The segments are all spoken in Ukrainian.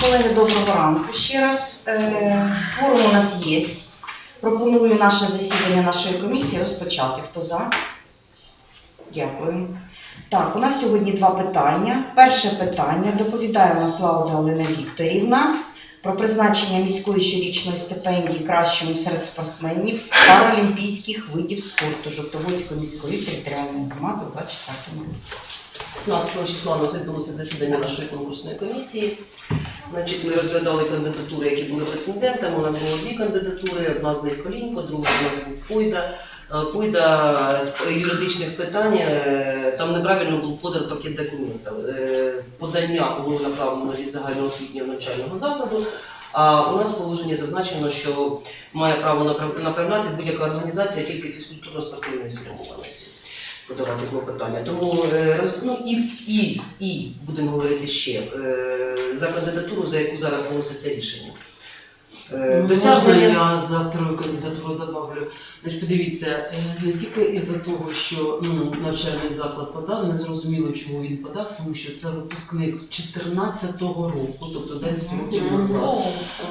Колеги, доброго ранку ще раз. Е, Форум у нас є. Пропоную наше засідання нашої комісії розпочати. Хто за? Дякую. Так, у нас сьогодні два питання. Перше питання доповідає у нас Лауда Олена Вікторівна про призначення міської щорічної стипендії кращому серед спортсменів паралімпійських видів спорту Жовтоводської міської територіальної громади у 24 році. 15 числа у нас відбулося засідання нашої конкурсної комісії. Значить, ми розглядали кандидатури, які були претендентами. У нас було дві кандидатури, одна з них Колінко, друга у нас був Пойда. Е, Пойда з юридичних питань, е, там неправильно був подан пакет документів. Подання було направлено від загальноосвітнього навчального закладу, а у нас в положенні зазначено, що має право направляти будь-яка організація тільки фізкультурно-спортивної спрямованості подавати клопотання. Тому е, ну, і, і, і будемо говорити ще е, за кандидатуру, за яку зараз виноситься рішення. Е, Можна Досягнення я за вторую кандидатуру добавлю? Значить, подивіться, е, не тільки із-за того, що ну, навчальний заклад подав, не зрозуміло, чому він подав, тому що це випускник 14-го року, тобто 10 років назад.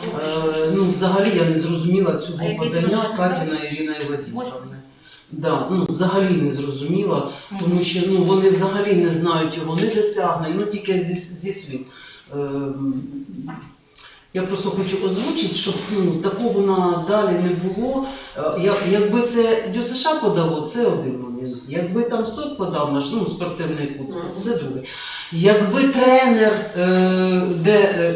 Е, ну, взагалі я не зрозуміла А цього який це подання навчальний Катіна? Ірина Восьмий? Владимировна. Да, ну, взагалі не зрозуміла, тому що ну, вони взагалі не знають його не досягнень, ну тільки зі, зі слів. Ем, Я просто хочу озвучити, щоб ну, такого надалі не було. Е, я- Якби це ДЮСШ подало, це один момент. Якби там СОТ подав наш ну, спортивний клуб, це другий. Якби тренер, е, де е,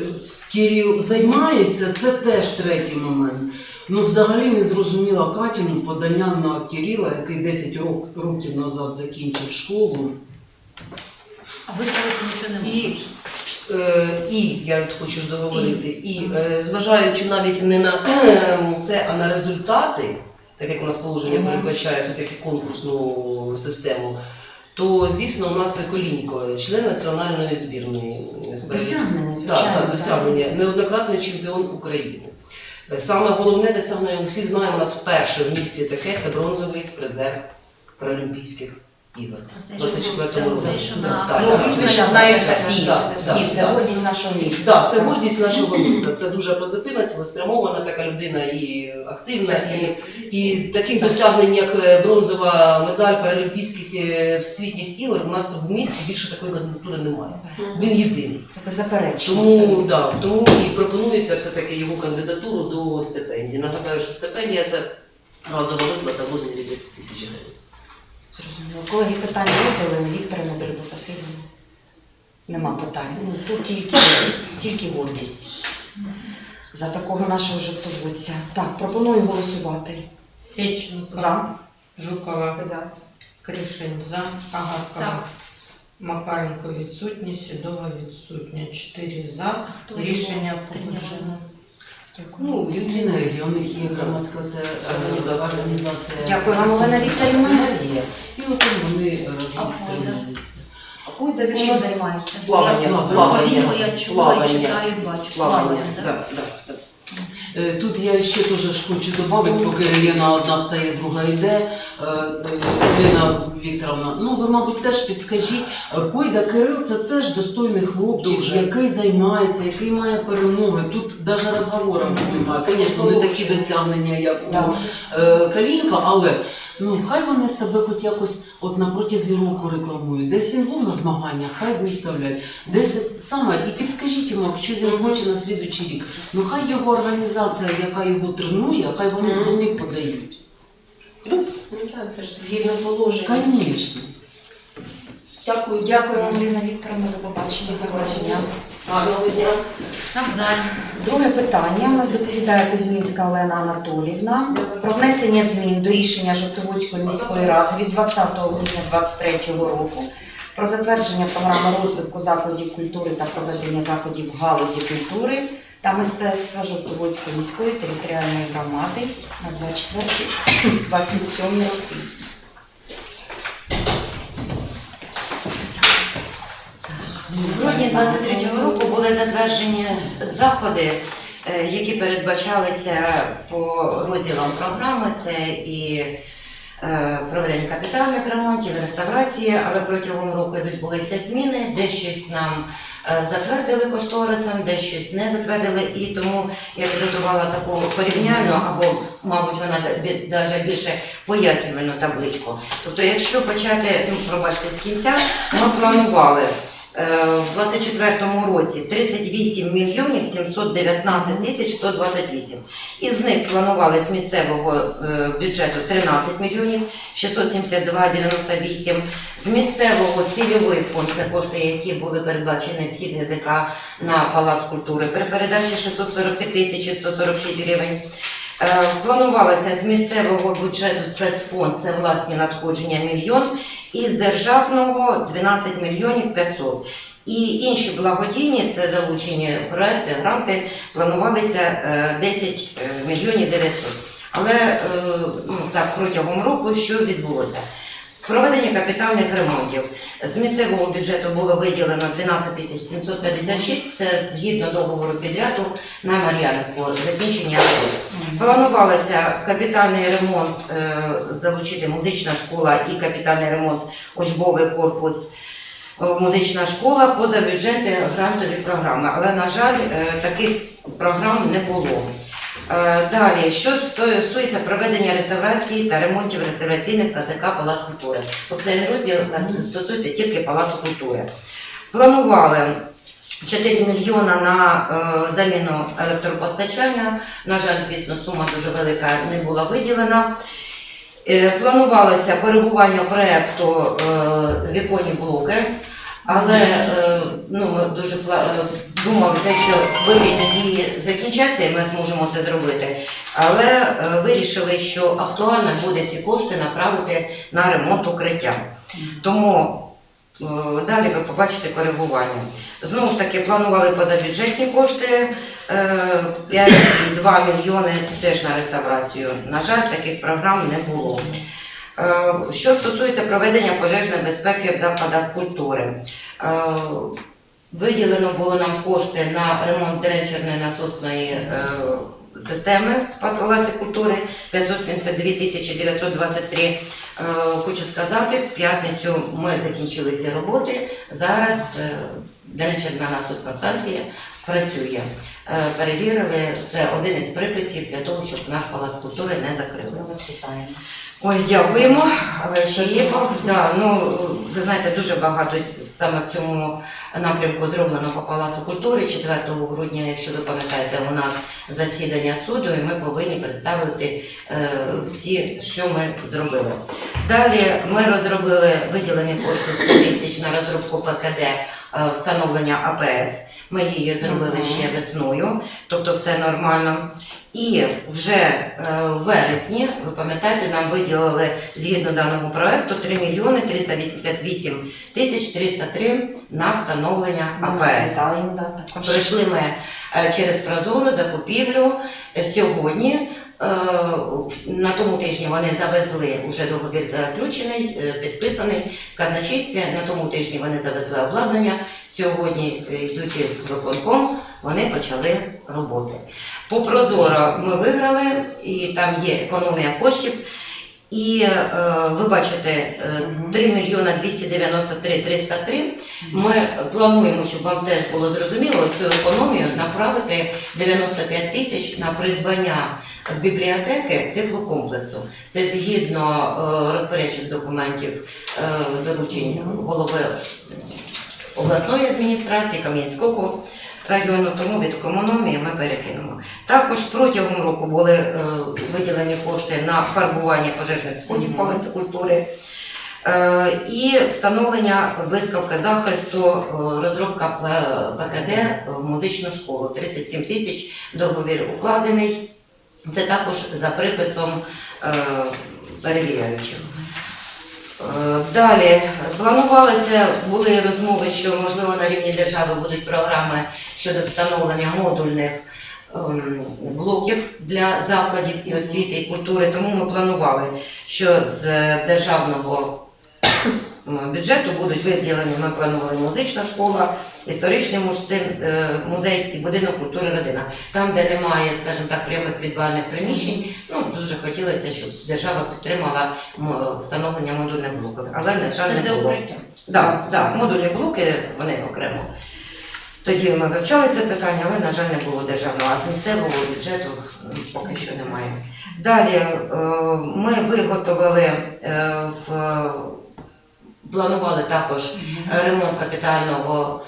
Кирил займається, це теж третій момент. Ну, взагалі не зрозуміла Катіну подання на Кирила, який 10 рок- років назад закінчив школу. А ви говорите, нічого не І, і я хочу договорити, і е, зважаючи навіть не на е, це, а на результати, так як у нас положення передбачає все-таки конкурсну систему, то звісно у нас Колінько, член національної збірної Досягнення, звичайно, так, так. досягнення. Неоднократний чемпіон України. Е, Саме головне досягнення, ми всі знаємо, у нас вперше в місті таке це бронзовий призер Паралімпійських ігор. Це В що 24 було, році. Ну, так, знають всі, всі, це гордість нашого міста. Так, це гордість нашого міста. Це дуже позитивна, цілеспрямована така людина і активна, і, і таких досягнень, як е, бронзова медаль Паралімпійських е, всесвітніх ігор, у нас в місті більше такої кандидатури немає. Він єдиний. Це беззаперечно. Тому, да, тому і пропонується все-таки його кандидатуру до стипендії. Нагадаю, що стипендія це разова виплата в розмірі 10 тисяч гривень. Зрозуміло. Колеги, питання є до Олени Вікторівни, до Люби Васильівни? Нема питань. Ну, тут тільки, тільки гордість за такого нашого жовтоводця. Так, пропоную голосувати. Сеченко, За. Жукова, За. Кришин, за, Агаркова, Так. Макаренко відсутні, Сідова відсутня. Чотири за. Хто Рішення тренував? Дякую. Ну, він Синергія, у них є громадська це е, Організація. організація. Дякую вам, Олена Вікторівна. Синергія. І от вони А разом Пойда? тренуються. А Пойда він Чим нас займається? Плавання, Я- плавання, Плавання, я чула, плавання. і читаю, і бачу. Плавання, Плавання, да, да? да, да. Е, Тут я ще теж хочу додати, поки Ірина одна встає, друга йде. Е, е, Вікторовна, ну ви, мабуть, теж підскажіть, е, Пойда Кирил це теж достойний хлопчик, Дуже. який займається, який має перемоги. Тут навіть розговору немає. Звісно, не такі досягнення, як у Да. е, Калінка, але ну хай вони себе хоч якось от на протязі року рекламують. Десь він був на змаганнях, хай виставлять. Десь саме і підскажіть йому, якщо він хоче на слідуючий рік. Ну хай його організація, яка його тренує, хай вони Мгм. вони подають. Ну, так, це ж згідно положення. Звісно. Дякую, Дякую, Ангеліна Вікторовна, до побачення. Гарного дня. Гарного дня. Навзаєм. Друге питання у нас доповідає Кузьмінська Олена Анатолівна про внесення змін до рішення Жовтоводської міської ради від 20 грудня 2023 року про затвердження програми розвитку закладів культури та проведення заходів в галузі культури та мистецтва Жовтоводської міської територіальної громади на 24-27 роки. В грудні 23-го року були затверджені заходи, е, які передбачалися по розділам програми. Це і е, проведення капітальних ремонтів, реставрації, але протягом року відбулися зміни, де щось нам е, затвердили кошторисом, де щось не затвердили, і тому я підготувала таку порівняльну, або, мабуть, вона навіть більше пояснювальну табличку. Тобто, якщо почати, ну, пробачте, з кінця, ми планували в 24-му році 38 мільйонів 719 тисяч 128. Із них планували з місцевого е, бюджету 13 мільйонів 672,98. З місцевого цільовий фонд, це кошти, які були передбачені схід язика на Палац культури, при передачі 643 тисячі 146 гривень. Е, Планувалося з місцевого бюджету спецфонд, це власні надходження мільйон, і з державного 12 мільйонів 500. І інші благодійні, це залучені проекти, гранти, планувалися е, 10 е, мільйонів 900. Але е, ну, так, протягом року що відбулося? Проведення капітальних ремонтів. З місцевого бюджету було виділено 12 тисяч 756, це згідно договору підряду на Мар'янівку, закінчення. Планувалося капітальний ремонт, е, залучити музична школа і капітальний ремонт учбовий корпус е, музична школа поза бюджети грантові програми. Але, на жаль, е, таких програм не було. Е, Далі, що стосується проведення реставрації та ремонтів реставраційних КЗК Палац культури. Тобто цей розділ стосується тільки Палацу культури. Планували 4 мільйона на е, заміну електропостачання. На жаль, звісно, сума дуже велика не була виділена. Е, Планувалося коригування проєкту е, віконні блоки, але е, ну, дуже пла- е, що вивільні дії закінчаться, і ми зможемо це зробити. Але е, вирішили, що актуально буде ці кошти направити на ремонт укриття. Тому далі ви побачите коригування. Знову ж таки, планували позабюджетні кошти е, 5,2 мільйони теж на реставрацію. На жаль, таких програм не було. Е, Що стосується проведення пожежної безпеки в закладах культури, е, виділено було нам кошти на ремонт дренчерної насосної е, системи в Палаці культури 572 тисячі 923. Е, Хочу сказати, в п'ятницю ми закінчили ці роботи. Зараз дренчерна насосна станція працює. Е, Перевірили, це один із приписів для того, щоб наш палац культури не закрили. Ми вас вітаємо. Ой, дякуємо. Але ще є да, ну, ви знаєте, дуже багато саме в цьому напрямку зроблено по Палацу культури. 4 грудня, якщо ви пам'ятаєте, у нас засідання суду, і ми повинні представити е, всі, що ми зробили. Далі ми розробили виділені кошти 100 тисяч на розробку ПКД е, встановлення АПС. Ми її зробили ще весною, тобто все нормально. І вже е, в вересні, ви пам'ятаєте, нам виділили згідно даного проекту 3 мільйони 388 тисяч 303 на встановлення АПС. Пройшли ми е, через Прозору закупівлю сьогодні. е, На тому тижні вони завезли вже договір заключений, підписаний в казначействі. На тому тижні вони завезли обладнання. Сьогодні йдуть в виконком, вони почали роботи. По Прозоро ми виграли, і там є економія коштів. І е, ви бачите е, 3 мільйона 293 303. Ми плануємо, щоб вам теж було зрозуміло, цю економію направити 95 тисяч на придбання бібліотеки теплокомплексу. Це згідно е, розпорядчих документів е, доручень голови обласної адміністрації Кам'янського району, тому від економії ми перекинемо. Також протягом року були е, виділені кошти на фарбування пожежних сходів Мгм. Культури. Е, І встановлення блискавки захисту, е, розробка ПКД в музичну школу. 37 тисяч договір укладений. Це також за приписом перевіряючих. Е, Далі планувалися, були розмови, що можливо на рівні держави будуть програми щодо встановлення модульних ем, блоків для закладів і освіти і культури. Тому ми планували, що з державного бюджету будуть виділені, ми планували музична школа, історичний музей, е, і будинок культури родина. Там, де немає, скажімо так, прямих підвальних приміщень, ну дуже хотілося, щоб держава підтримала встановлення модульних блоків. Але, на жаль, не було. Так, так, модульні блоки, вони окремо. Тоді ми вивчали це питання, але, на жаль, не було державного, а з місцевого бюджету поки що немає. Далі е, ми виготовили е, в планували також ремонт капітального.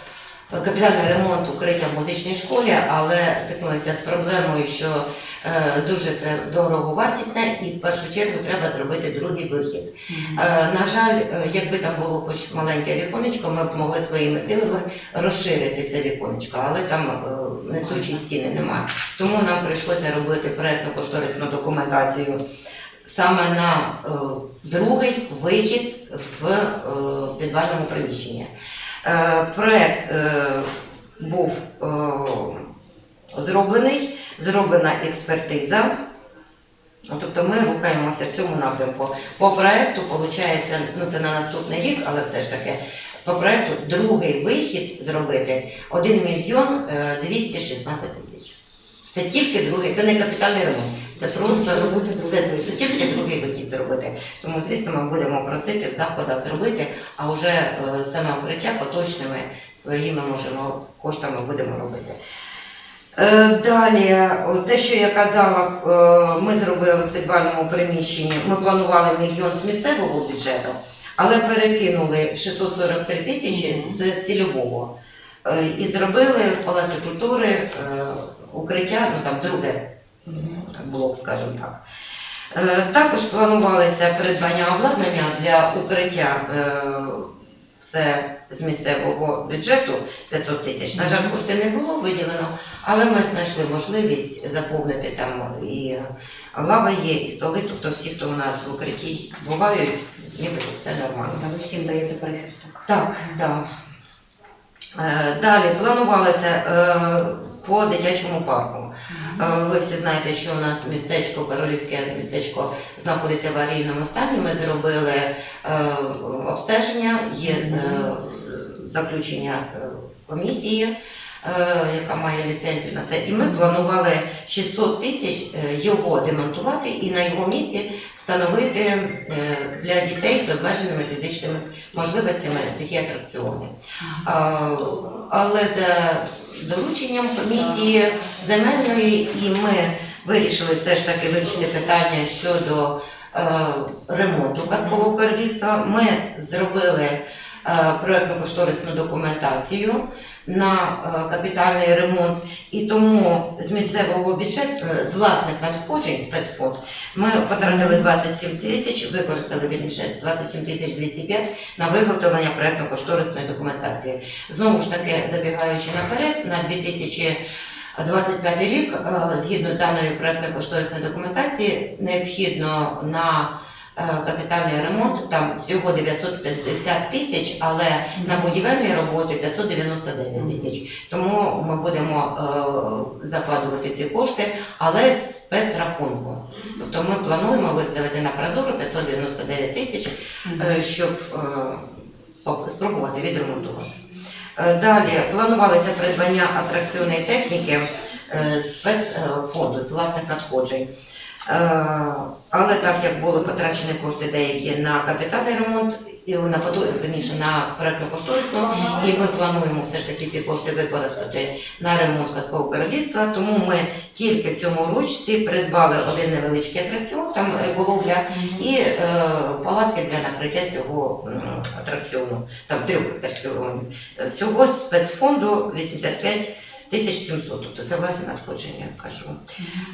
Капітальний ремонт укриття в музичній школі, але стикнулися з проблемою, що е, дуже це дороговартісне і в першу чергу треба зробити другий вихід. Е, На жаль, е, якби там було хоч маленьке віконечко, ми б могли своїми силами розширити це віконечко, але там е, несучої стіни немає. Тому нам прийшлося робити проєктно-кошторисну документацію саме на е, другий вихід в е, підвальному приміщенні. Е, Проект е, був е, зроблений, зроблена експертиза. Тобто ми рухаємося в цьому напрямку. По проекту, виходить, ну це на наступний рік, але все ж таки, по проекту другий вихід зробити 1 мільйон е, 216 тисяч. Це тільки другий, це не капітальний ремонт. Це Це просто зробити другий це тільки другий вихід зробити. Тому, звісно, ми будемо просити в заходах зробити, а вже е, саме укриття поточними своїми можемо коштами будемо робити. Е, Далі, о, те, що я казала, е, ми зробили в підвальному приміщенні, ми планували мільйон з місцевого бюджету, але перекинули 643 тисячі з цільового. Е, І зробили в Палаці культури е, укриття, ну там друге блок, скажімо так. Е, Також планувалося придбання обладнання для укриття. Це з місцевого бюджету 500 тисяч. На жаль, кошти не було виділено, але ми знайшли можливість заповнити там і лава є, і столи, тобто всі, хто у нас в укритті бувають, ніби все нормально. Та ви всім даєте прихисток. Так, так. Е, Далі планувалося е, по дитячому парку. Е, Ви всі знаєте, що у нас містечко, королівське містечко знаходиться в аварійному стані. Ми зробили е, обстеження, є е, заключення комісії, яка має ліцензію на це. І ми планували 600 тисяч е, його демонтувати і на його місці встановити е, для дітей з обмеженими фізичними можливостями такі атракціони. Але за дорученням комісії земельної, і ми вирішили все ж таки вивчити питання щодо е, ремонту казкового королівства. Ми зробили е, проєктно-кошторисну документацію на е, капітальний ремонт, і тому з місцевого бюджету, е, з власних надходжень спецфонд, ми потратили 27 тисяч, використали вірніше 27 тисяч 205 на виготовлення проєктно-кошторисної документації. Знову ж таки, забігаючи наперед, на 2025 рік, е, згідно з даної проєктно-кошторисної документації, необхідно на е, капітальний ремонт там всього 950 тисяч, але на будівельні роботи 599 тисяч. Тому ми будемо е, закладувати ці кошти, але з спецрахунку. Тобто ми плануємо виставити на прозоро 599 тисяч, е, щоб е, спробувати відремонтувати. Е, Далі планувалося придбання атракціонної техніки е, спецфонду з власних надходжень. Е, Але так як були потрачені кошти деякі на капітальний ремонт, на верніше, на проектну кошторисну, і ми плануємо все ж таки ці кошти використати на ремонт казкового королівства. Тому ми тільки в цьому ручці придбали один невеличкий атракціон, там риболовля, і е, палатки для накриття цього атракціону, там трьох атракціонів. Всього з спецфонду 85 тисяч 700, тобто це власне надходження, кажу.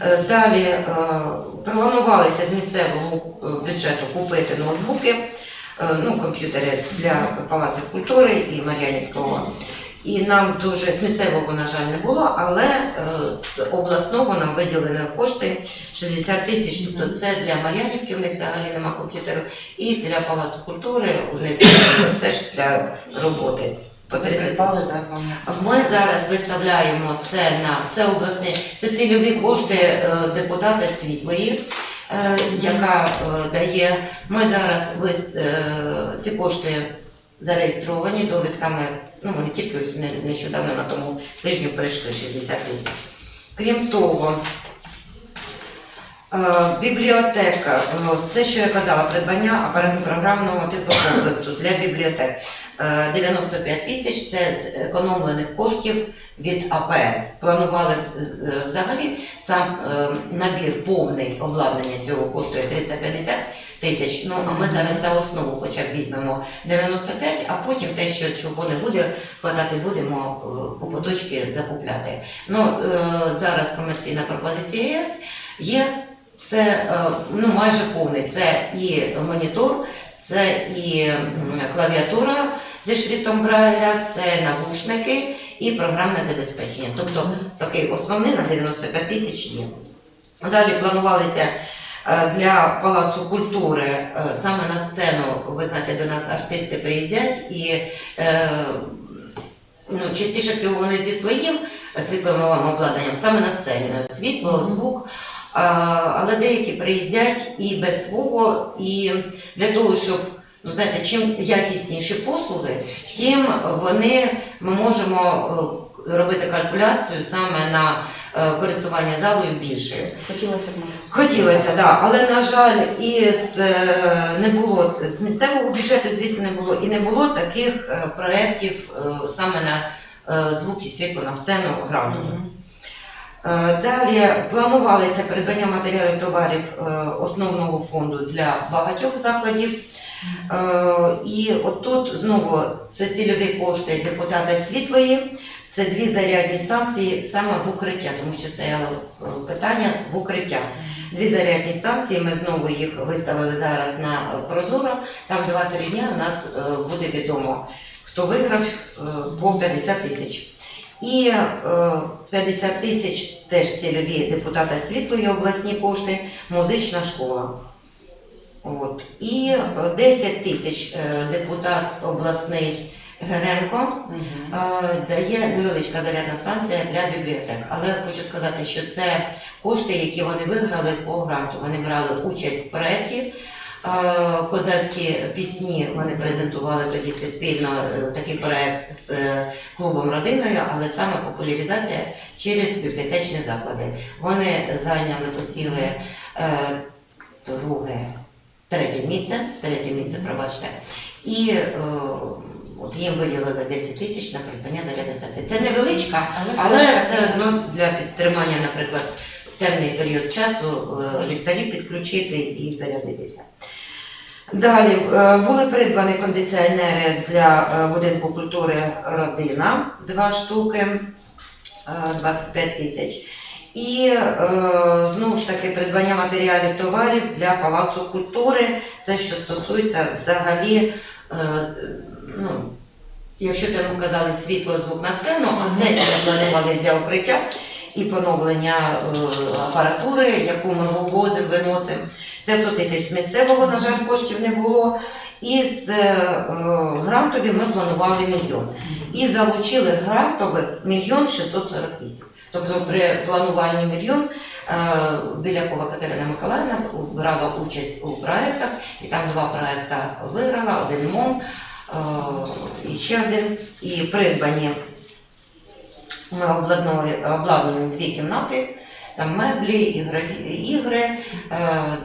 Е, Далі е, планувалися з місцевого е, бюджету купити ноутбуки, ну, комп'ютери для Палацу культури і Мар'янівського. І нам дуже з місцевого, на жаль, не було, але з обласного нам виділені кошти 60 тисяч. Тобто це для Мар'янівки, в них взагалі нема комп'ютеру, і для Палацу культури у них теж для роботи по 30 тисяч. Так, вам. Ми зараз виставляємо це на це обласні, це цільові кошти е, депутата Світлої. е, яка е, дає. Ми зараз ці кошти зареєстровані довідками. Ну, вони тільки ось не- нещодавно на тому тижню прийшли 60 тисяч. Крім того, Бібліотека, е, це що я казала, придбання апаратно-програмного тифлокомплексу для бібліотек. Е, 95 тисяч це з економлених коштів від АПС. Планували е, взагалі сам е, набір повний обладнання цього коштує 350 тисяч. Ну а ми зараз за основу хоча б візьмемо 95, а потім те, що чого не буде хватати, будемо е, по поточки закупляти. Ну е, зараз комерційна пропозиція є. Є це е, ну, майже повний. Це і монітор, це і клавіатура зі шрифтом Брайля, це навушники і програмне забезпечення. Тобто такий основний на 95 тисяч є. Далі планувалися е, для Палацу культури е, саме на сцену, ви знаєте, до нас артисти приїздять і ну, частіше всього вони зі своїм світловим обладнанням саме на сцені. Світло, звук. Але деякі приїздять і без свого, і для того, щоб ну знаєте, чим якісніші послуги, тим вони ми можемо е, робити калькуляцію саме на е, користування залою більшою. Хотілося б. Хотілося, так, да, але на жаль, і з е, не було з місцевого бюджету, звісно, не було, і не було таких е, проєктів е, саме на е, звук і світло на сцену грантових. Мгм. Е, Далі планувалися придбання матеріалів товарів е, основного фонду для багатьох закладів. Е, І отут знову це цільові кошти депутата Світлої, це дві зарядні станції саме в укриття, тому що стояло е, питання в укриття. Дві зарядні станції, ми знову їх виставили зараз на е, Прозоро. Там 2-3 дня у нас е, буде відомо, хто виграв е, по 50 тисяч. І е, 50 тисяч теж цільові депутата Світлої обласні кошти, музична школа. От. І е, 10 тисяч е, депутат обласний Геренко е, дає невеличка зарядна станція для бібліотек. Але хочу сказати, що це кошти, які вони виграли по гранту. Вони брали участь в проєкті. Козацькі пісні вони презентували тоді це спільно е, такий проект з е, клубом родиною, але саме популяризація через бібліотечні заклади. Вони зайняли, посіли е, друге, третє місце, третє місце, пробачте. І от їм виділили 10 тисяч на придбання зарядної станції. Це невеличка, Але але все одно для підтримання, наприклад, в темний період часу е, ліхтарі підключити і зарядитися. Далі е, були придбані кондиціонери для е, будинку культури родина, два штуки, е, 25 тисяч. І знову ж таки придбання матеріалів товарів для палацу культури, це що стосується взагалі, ну, якщо там казали світло, звук на сцену, а це планували для укриття і поновлення е, апаратури, яку ми вивозимо, виносимо. 500 тисяч місцевого, на жаль, коштів не було. І з е, грантові ми планували мільйон. І залучили грантових мільйон 648. Тобто при плануванні мільйон е, Білякова Катерина Миколаївна брала участь у проєктах, і там два проєкти виграла, один МОМ, е, і ще один. І придбані ми обладнуємо дві кімнати, там меблі, ігри е,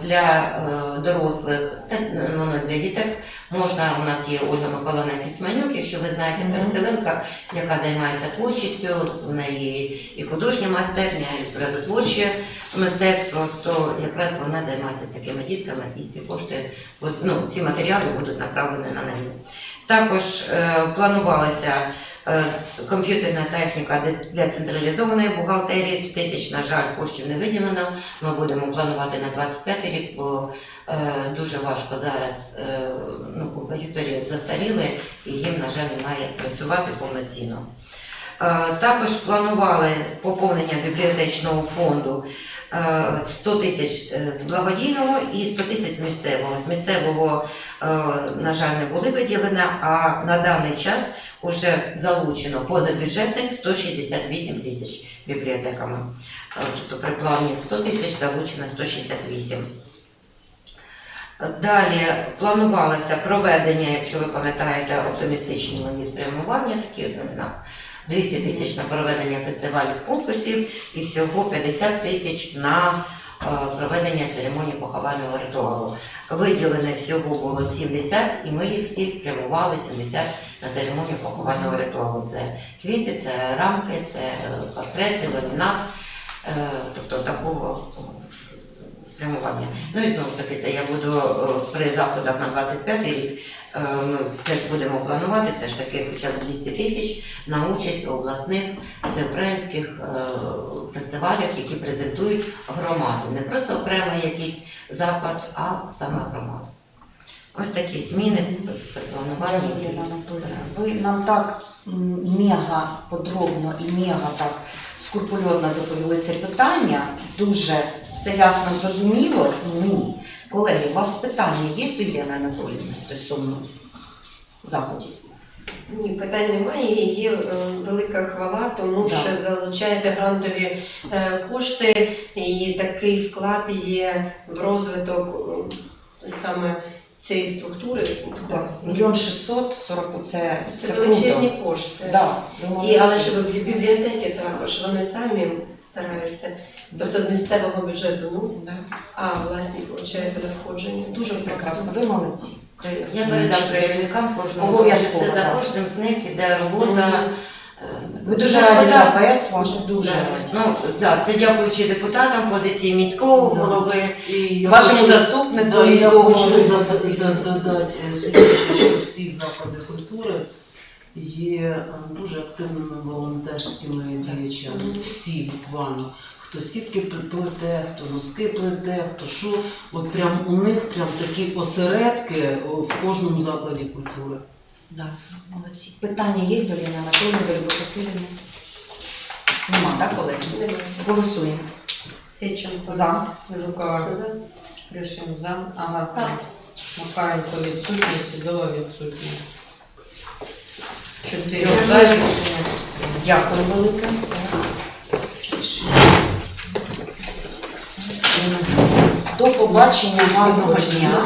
для е, дорослих, ну, не для діток. Можна, у нас є Ольга Миколаївна Кіцманюк, якщо ви знаєте, переселенка, яка займається творчістю, в неї і художня майстерня, і образотворче мистецтво, то якраз вона займається з такими дітками, і ці кошти, ну, ці матеріали будуть направлені на неї. Також е, планувалася е, комп'ютерна техніка для централізованої бухгалтерії 100 тисяч, на жаль, коштів не виділено. Ми будемо планувати на 25 рік, бо е, дуже важко зараз ну, застаріли і їм, на жаль, немає як працювати повноцінно. Також планували поповнення бібліотечного фонду 100 тисяч е, з благодійного і 100 тисяч з місцевого. З місцевого, е, на жаль, не були виділені, а на даний час вже залучено позабюджетних 168 тисяч бібліотеками. Е, Тобто при плані 100 тисяч залучено 168. Далі планувалося проведення, якщо ви пам'ятаєте, оптимістичні нові спрямування, такі на 200 тисяч на проведення фестивалів конкурсів і всього 50 тисяч на е, проведення церемонії поховального ритуалу. Виділене всього було 70, і ми їх всі спрямували 70 на церемонію поховального ритуалу. Це квіти, це рамки, це е, портрети, ламінат, е, тобто такого спрямування. Ну і знову ж таки, це я буду е, при заходах на 25 рік. е, Ми теж будемо планувати все ж таки хоча б 200 тисяч на участь у обласних всеукраїнських е, фестивалях, які презентують громаду. Не просто окремий якийсь заклад, а саме громаду. Ось такі зміни при плануванні. Ви нам так мега подробно і мега так скрупульозно доповіли це питання. Дуже все ясно зрозуміло Ні. Колеги, у вас питання є до Єлени Анатоліївни стосовно заходів? Ні, питань немає. Є е, велика хвала, тому Да. що залучаєте грантові е, кошти, і такий вклад є в розвиток е, саме цієї структури. Мільйон шістсот сорок це, Це це величезні круто. кошти. Да, ви І, але ж бібліотеки також вони самі стараються. Тобто з місцевого бюджету, ну Да. а власні виходить надходження. Дуже Прекрасно, ви молодці. Я передам керівникам кожному. Обов'язково, Це за так. кожним з них іде робота. е, Ви дуже раді за АПС, вашу дуже раді. Ну, да, це дякуючи депутатам, позиції міського Да. голови. І я Вашому хочу- заступнику Да, я міського хочу запис- да- додати е, що всі заклади культури є е, дуже активними волонтерськими діячами. Всі буквально. Хто сітки плете, хто носки плете, хто що. От прям у них прям такі осередки о, в кожному закладі культури. Да, молодці. Питання є до Ліни Анатоліївни, до Любов Васильівни? Нема, так, колеги? Голосуємо. Сеченко. За. Жукова. За. Кришин за. Агарко. Макаренко відсутній, Сідова відсутня. Чотири Дякую. за рішення. Дякую велике. До побачення, гарного дня.